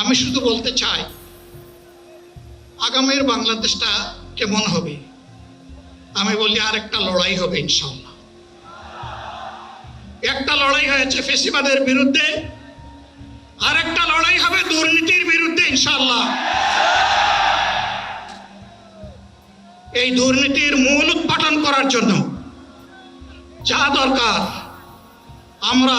আমি শুধু বলতে চাই, আগামীর বাংলাদেশটা কেমন হবে? আমি বলি আর একটা লড়াই হবে ইনশাল্লাহ একটা লড়াই হয়েছে ফেসিবাদের বিরুদ্ধে আর একটা লড়াই হবে দুর্নীতির বিরুদ্ধে ইনশাল্লাহ এই দুর্নীতির মূল উৎপাটন করার জন্য যা দরকার, আমরা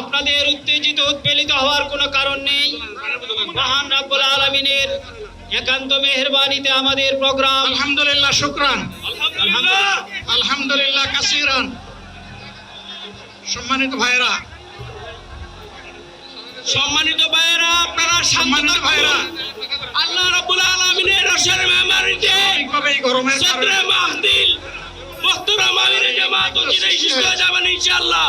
আপনাদের উত্তেজিত উৎপীড়িত হওয়ার কোনো কারণ নেই। মহান রাব্বুল আলমিনের একান্ত মেহরবানিতে আমাদের প্রোগ্রাম। আলহামদুলিল্লাহ শুক্রান। আলহামদুলিল্লাহ। কাসিরান। সম্মানিত ভাইরা সম্মানিত ভাইরা আপনারা সম্মানিত ভাইরা আল্লাহ রাব্বুল আলামিনের রসের মেহমানিতে কারণে। সদরে মাহদিল মুহতারাম আমির জামাত ও জিনাই সুস্থ যাবেন ইনশাআল্লাহ।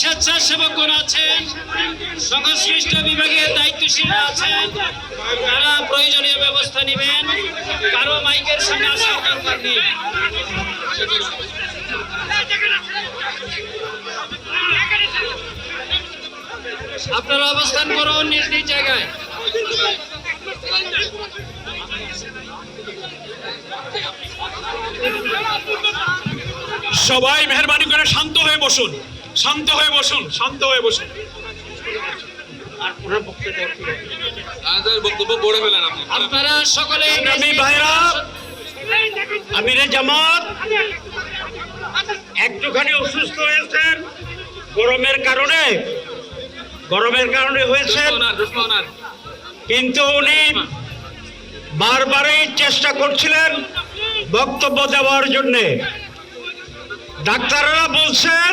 স্বেচ্ছাসেবকগণ আছেন, সংশ্লিষ্ট বিভাগের দায়িত্বশীল আছেন, তারা প্রয়োজনীয় ব্যবস্থা নেবেন, কারও মাইকের নেই। আপনারা অবস্থান করুন নিজ নিজ জায়গায়। সবাই মেহরবানি করে শান্ত হয়ে বসুন। শান্ত হয়ে বসুন শান্ত হয়ে বসুন। আপনারা সকলে আমি ভাইরা আমিরে জামাত। একটুখানি অসুস্থ হয়েছেন গরমের কারণে। গরমের কারণে হয়েছে কিন্তু উনি বারবারই চেষ্টা করছিলেন বক্তব্য দেওয়ার জন্যে। ডাক্তাররা বলছেন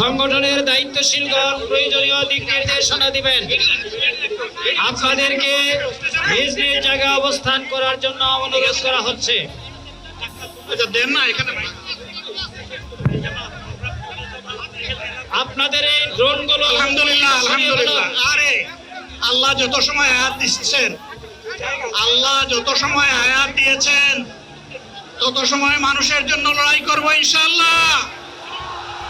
সংগঠনের দায়িত্বশীলগণ প্রয়োজনীয় দিক নির্দেশনা দিবেন। আপনাদেরকে নিজ নিজ জায়গায় অবস্থান করার জন্য অনুরোধ করা হচ্ছে। আচ্ছা, আপনাদের এই ড্রোনগুলো আলহামদুলিল্লাহ আলহামদুলিল্লাহ। আরে আল্লাহ যত সময় আয়াত দিচ্ছেন আল্লাহ যত সময় আয়াত দিয়েছেন তত সময় মানুষের জন্য লড়াই করব ইনশাল্লাহ